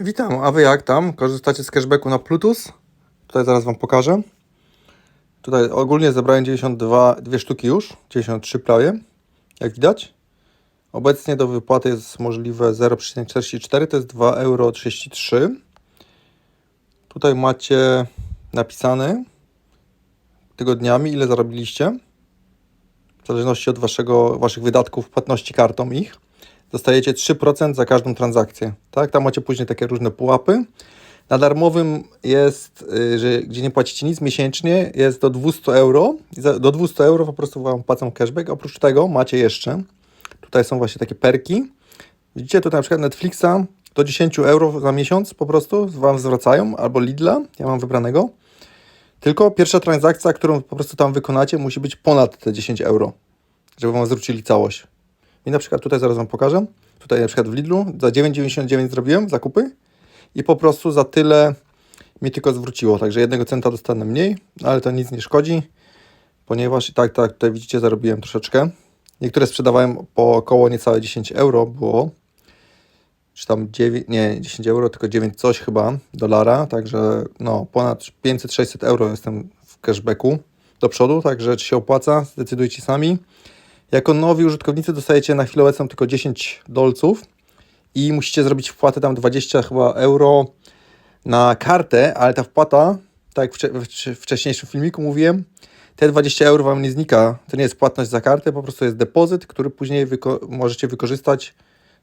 Witam, a wy jak tam? Korzystacie z cashbacku na Plutus? Tutaj zaraz wam pokażę. Tutaj ogólnie zebrałem 92 dwie sztuki już, 93 prawie, jak widać. Obecnie do wypłaty jest możliwe 0,44, to jest 2,33 euro. Tutaj macie napisane tygodniami, ile zarobiliście. W zależności od waszego, waszych wydatków, płatności kartą ich dostajecie 3% za każdą transakcję. Tak, tam macie później takie różne pułapy. Na darmowym jest, y, że gdzie nie płacicie nic miesięcznie, jest do 200 euro. Do 200 euro po prostu Wam płacą cashback. Oprócz tego macie jeszcze, tutaj są właśnie takie perki. Widzicie, tutaj na przykład Netflixa do 10 euro za miesiąc po prostu Wam zwracają, albo Lidla, ja mam wybranego. Tylko pierwsza transakcja, którą po prostu tam wykonacie, musi być ponad te 10 euro, żeby Wam zwrócili całość. I na przykład tutaj zaraz Wam pokażę. Tutaj na przykład w Lidlu za 9,99 zrobiłem zakupy i po prostu za tyle mi tylko zwróciło. Także jednego centa dostanę mniej, ale to nic nie szkodzi, ponieważ i tak, tak, tutaj widzicie, zarobiłem troszeczkę. Niektóre sprzedawałem po około niecałe 10 euro było. Czy tam 9, nie 10 euro, tylko 9 coś chyba dolara. Także no ponad 500-600 euro jestem w cashbacku do przodu. Także czy się opłaca, zdecydujcie sami. Jako nowi użytkownicy dostajecie na chwilę obecną tylko 10 dolców i musicie zrobić wpłatę tam 20 chyba euro na kartę, ale ta wpłata, tak jak w wcześniejszym filmiku mówiłem, te 20 euro Wam nie znika. To nie jest płatność za kartę, po prostu jest depozyt, który później wyko- możecie wykorzystać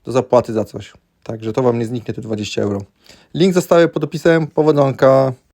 do zapłaty za coś. Także to Wam nie zniknie te 20 euro. Link zostawię pod opisem. Powodzonka.